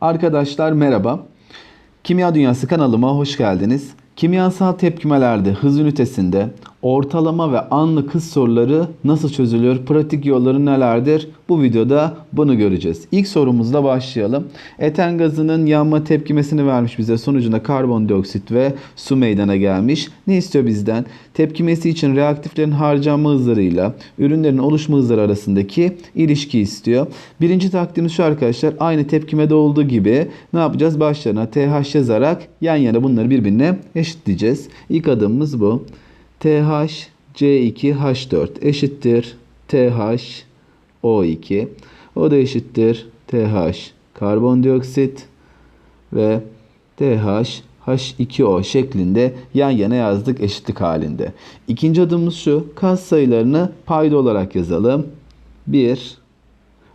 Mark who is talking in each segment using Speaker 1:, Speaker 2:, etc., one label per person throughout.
Speaker 1: Arkadaşlar merhaba. Kimya Dünyası kanalıma hoş geldiniz. Kimyasal tepkimelerde hız ünitesinde ortalama ve anlık hız soruları nasıl çözülür, pratik yolları nelerdir? Bu videoda bunu göreceğiz. İlk sorumuzla başlayalım. Eten gazının yanma tepkimesini vermiş bize. Sonucunda karbondioksit ve su meydana gelmiş. Ne istiyor bizden? Tepkimesi için reaktiflerin harcanma hızlarıyla ürünlerin oluşma hızları arasındaki ilişki istiyor. Birinci taktiğimiz şu arkadaşlar. Aynı tepkimede olduğu gibi ne yapacağız? Başlarına TH yazarak yan yana bunları birbirine eşitleyeceğiz. İlk adımımız bu. TH C2H4 eşittir TH O2. O da eşittir TH karbondioksit ve TH H2O şeklinde yan yana yazdık eşitlik halinde. İkinci adımımız şu. Kas sayılarını payda olarak yazalım. 1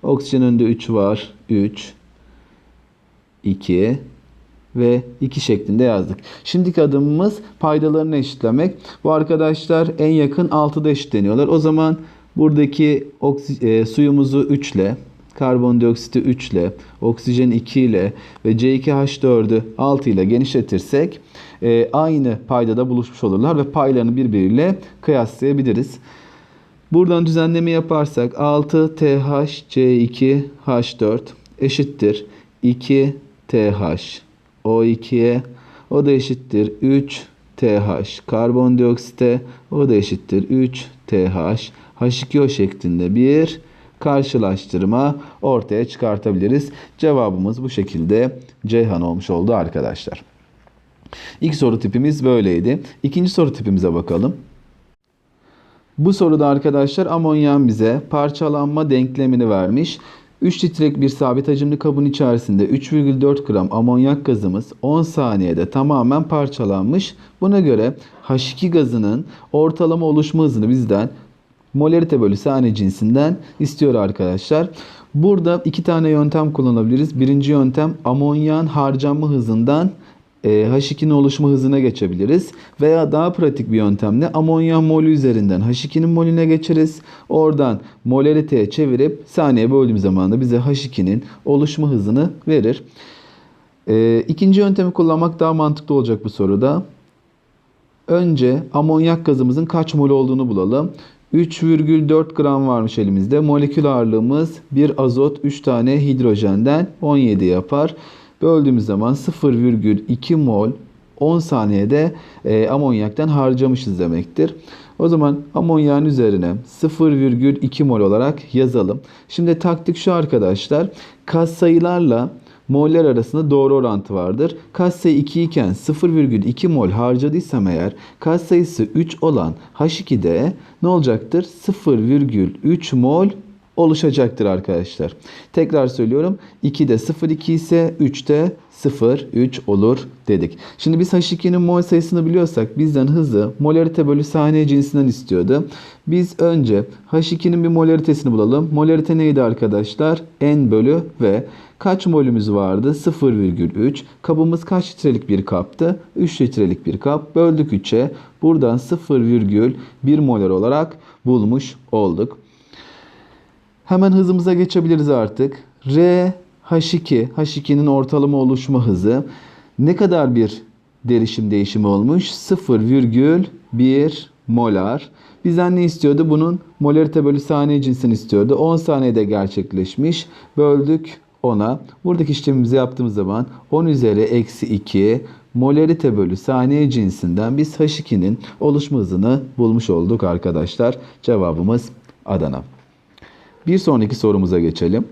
Speaker 1: Oksijen önünde 3 var. 3 2 ve 2 şeklinde yazdık. Şimdiki adımımız paydalarını eşitlemek. Bu arkadaşlar en yakın 6'da eşitleniyorlar. O zaman buradaki e, suyumuzu 3 ile, karbondioksiti 3 ile, oksijen 2 ile ve C2H4'ü 6 ile genişletirsek e, aynı paydada buluşmuş olurlar ve paylarını birbiriyle kıyaslayabiliriz. Buradan düzenleme yaparsak 6 TH C2H4 eşittir 2 TH O2'ye o da eşittir 3 TH karbondioksite o da eşittir 3 TH H2O şeklinde bir karşılaştırma ortaya çıkartabiliriz. Cevabımız bu şekilde Ceyhan olmuş oldu arkadaşlar. İlk soru tipimiz böyleydi. İkinci soru tipimize bakalım. Bu soruda arkadaşlar amonyan bize parçalanma denklemini vermiş. 3 litrelik bir sabit hacimli kabın içerisinde 3,4 gram amonyak gazımız 10 saniyede tamamen parçalanmış. Buna göre H2 gazının ortalama oluşma hızını bizden molarite bölü saniye cinsinden istiyor arkadaşlar. Burada iki tane yöntem kullanabiliriz. Birinci yöntem amonyan harcanma hızından H2'nin oluşma hızına geçebiliriz. Veya daha pratik bir yöntemle amonyan molü üzerinden H2'nin molüne geçeriz. Oradan molariteye çevirip saniye böldüğüm zaman da bize H2'nin oluşma hızını verir. E, ikinci yöntemi kullanmak daha mantıklı olacak bu soruda. Önce amonyak gazımızın kaç mol olduğunu bulalım. 3,4 gram varmış elimizde. Molekül ağırlığımız 1 azot 3 tane hidrojenden 17 yapar. Böldüğümüz zaman 0,2 mol 10 saniyede e, amonyaktan harcamışız demektir. O zaman amonyağın üzerine 0,2 mol olarak yazalım. Şimdi taktik şu arkadaşlar. Kas sayılarla moller arasında doğru orantı vardır. Kas sayı 2 iken 0,2 mol harcadıysam eğer kas sayısı 3 olan H2'de ne olacaktır? 0,3 mol oluşacaktır arkadaşlar. Tekrar söylüyorum. 2'de 0,2 ise 3'te 0,3 olur dedik. Şimdi biz H2'nin mol sayısını biliyorsak bizden hızı molarite bölü saniye cinsinden istiyordu. Biz önce H2'nin bir molaritesini bulalım. Molarite neydi arkadaşlar? N bölü V. Kaç molümüz vardı? 0,3. Kabımız kaç litrelik bir kaptı? 3 litrelik bir kap. Böldük 3'e. Buradan 0,1 molar olarak bulmuş olduk. Hemen hızımıza geçebiliriz artık. R H2, H2'nin ortalama oluşma hızı ne kadar bir derişim değişimi olmuş? 0,1 molar. Bizden ne istiyordu? Bunun molarite bölü saniye cinsini istiyordu. 10 saniyede gerçekleşmiş. Böldük 10'a. Buradaki işlemimizi yaptığımız zaman 10 üzeri eksi 2 molarite bölü saniye cinsinden biz H2'nin oluşma hızını bulmuş olduk arkadaşlar. Cevabımız Adana. Bir sonraki sorumuza geçelim.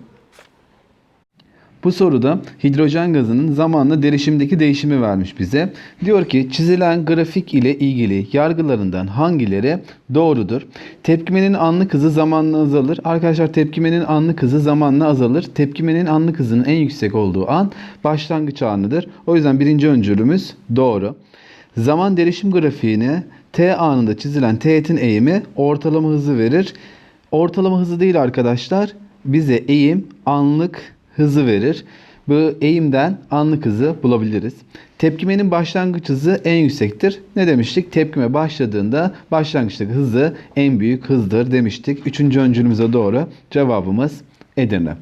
Speaker 1: Bu soruda hidrojen gazının zamanla derişimdeki değişimi vermiş bize. Diyor ki çizilen grafik ile ilgili yargılarından hangileri doğrudur? Tepkimenin anlık hızı zamanla azalır. Arkadaşlar tepkimenin anlık hızı zamanla azalır. Tepkimenin anlık hızının en yüksek olduğu an başlangıç anıdır. O yüzden birinci öncülümüz doğru. Zaman derişim grafiğine t anında çizilen teğetin eğimi ortalama hızı verir. Ortalama hızı değil arkadaşlar. Bize eğim anlık hızı verir. Bu eğimden anlık hızı bulabiliriz. Tepkimenin başlangıç hızı en yüksektir. Ne demiştik? Tepkime başladığında başlangıçtaki hızı en büyük hızdır demiştik. Üçüncü öncülümüze doğru cevabımız Edirne.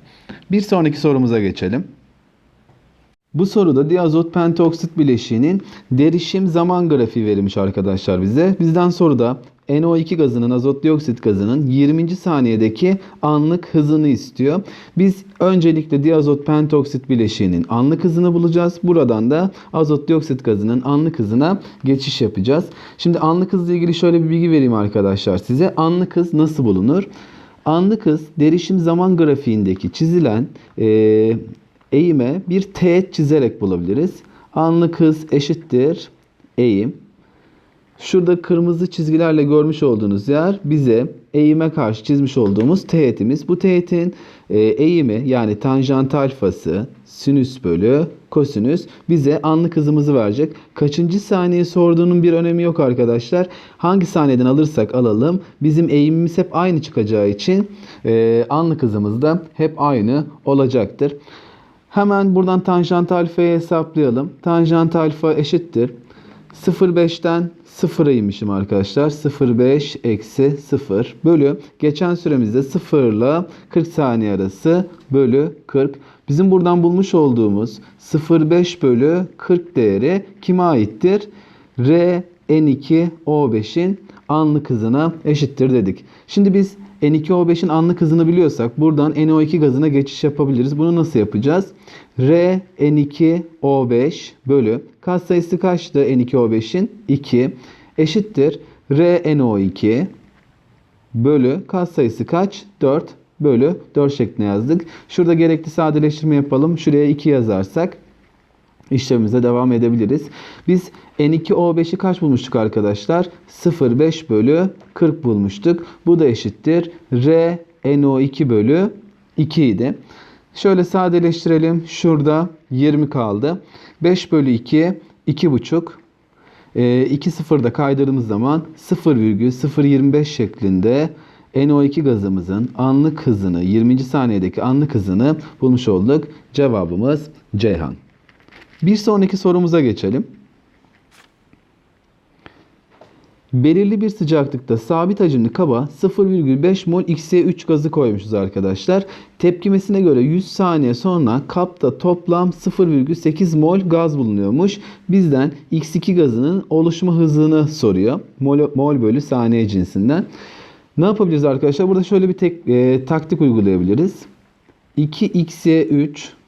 Speaker 1: Bir sonraki sorumuza geçelim. Bu soruda diazot pentaoksit bileşiğinin derişim zaman grafiği verilmiş arkadaşlar bize. Bizden soruda NO2 gazının azot dioksit gazının 20. saniyedeki anlık hızını istiyor. Biz öncelikle diazot pentoksit bileşiğinin anlık hızını bulacağız. Buradan da azot dioksit gazının anlık hızına geçiş yapacağız. Şimdi anlık hızla ilgili şöyle bir bilgi vereyim arkadaşlar size. Anlık hız nasıl bulunur? Anlık hız derişim zaman grafiğindeki çizilen e, eğime bir teğet çizerek bulabiliriz. Anlık hız eşittir eğim. Şurada kırmızı çizgilerle görmüş olduğunuz yer bize eğime karşı çizmiş olduğumuz teğetimiz. Bu teğetin e, eğimi yani tanjant alfası sinüs bölü kosinüs bize anlık hızımızı verecek. Kaçıncı saniye sorduğunun bir önemi yok arkadaşlar. Hangi saniyeden alırsak alalım bizim eğimimiz hep aynı çıkacağı için e, anlık hızımız da hep aynı olacaktır. Hemen buradan tanjant alfayı hesaplayalım. Tanjant alfa eşittir. 0,5'ten 0'a inmişim arkadaşlar. 0,5 eksi 0 bölü. Geçen süremizde 0 ile 40 saniye arası bölü 40. Bizim buradan bulmuş olduğumuz 0,5 bölü 40 değeri kime aittir? R N2 O5'in anlık hızına eşittir dedik. Şimdi biz N2O5'in anlık hızını biliyorsak buradan NO2 gazına geçiş yapabiliriz. Bunu nasıl yapacağız? R N2O5 bölü kaç sayısı kaçtı N2O5'in? 2 eşittir R NO2 bölü kaç sayısı kaç? 4 bölü 4 şeklinde yazdık. Şurada gerekli sadeleştirme yapalım. Şuraya 2 yazarsak işlemimize devam edebiliriz. Biz N2O5'i kaç bulmuştuk arkadaşlar? 0,5 bölü 40 bulmuştuk. Bu da eşittir. R NO2 bölü 2 idi. Şöyle sadeleştirelim. Şurada 20 kaldı. 5 bölü 2 2,5. E, 2 sıfırda kaydırdığımız zaman 0,025 şeklinde NO2 gazımızın anlık hızını 20. saniyedeki anlık hızını bulmuş olduk. Cevabımız Ceyhan. Bir sonraki sorumuza geçelim. Belirli bir sıcaklıkta sabit hacimli kaba 0,5 mol XY3 gazı koymuşuz arkadaşlar. Tepkimesine göre 100 saniye sonra kapta toplam 0,8 mol gaz bulunuyormuş. Bizden X2 gazının oluşma hızını soruyor. Mol, mol bölü saniye cinsinden. Ne yapabiliriz arkadaşlar? Burada şöyle bir tek, e, taktik uygulayabiliriz. 2XY3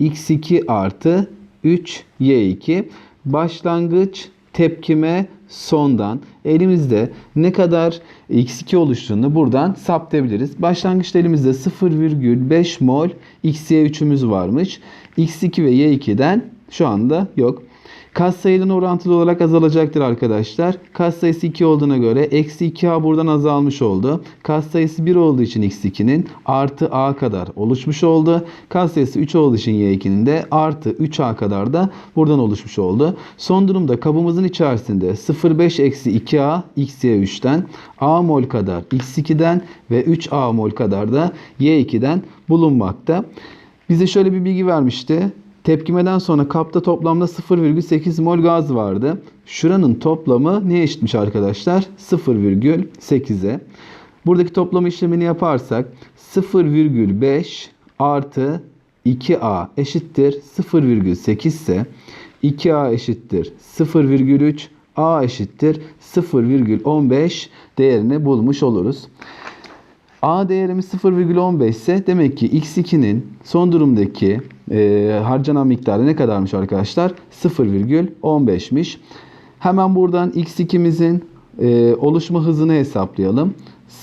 Speaker 1: x2 artı 3y2 başlangıç tepkime sondan elimizde ne kadar x2 oluştuğunu buradan saptayabiliriz. Başlangıçta elimizde 0,5 mol xy3'ümüz varmış. x2 ve y2'den şu anda yok. Katsayının orantılı olarak azalacaktır arkadaşlar. Katsayısı 2 olduğuna göre eksi 2a buradan azalmış oldu. Katsayısı 1 olduğu için x2'nin artı a kadar oluşmuş oldu. Katsayısı 3 olduğu için y2'nin de artı 3a kadar da buradan oluşmuş oldu. Son durumda kabımızın içerisinde 0,5 eksi 2a xy3'ten a mol kadar x2'den ve 3a mol kadar da y2'den bulunmakta. Bize şöyle bir bilgi vermişti. Tepkimeden sonra kapta toplamda 0,8 mol gaz vardı. Şuranın toplamı ne eşitmiş arkadaşlar? 0,8'e. Buradaki toplama işlemini yaparsak 0,5 artı 2A eşittir 0,8 ise 2A eşittir 0,3 A eşittir 0,15 değerini bulmuş oluruz. A değerimiz 0,15 ise demek ki x2'nin son durumdaki e, harcanan miktarı ne kadarmış arkadaşlar? 0,15'miş. Hemen buradan x2'mizin e, oluşma hızını hesaplayalım.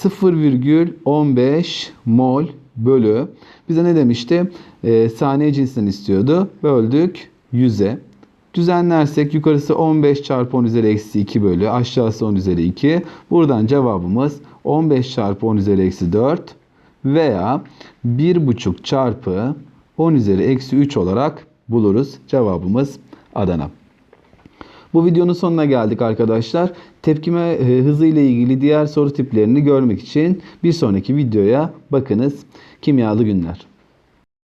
Speaker 1: 0,15 mol bölü bize ne demişti? E, saniye cinsinden istiyordu. Böldük 100'e. Düzenlersek yukarısı 15 çarpı 10 üzeri eksi 2 bölü aşağısı 10 üzeri 2. Buradan cevabımız 15 çarpı 10 üzeri eksi 4 veya 1,5 çarpı 10 üzeri eksi 3 olarak buluruz. Cevabımız Adana. Bu videonun sonuna geldik arkadaşlar. Tepkime e, hızı ile ilgili diğer soru tiplerini görmek için bir sonraki videoya bakınız. Kimyalı günler.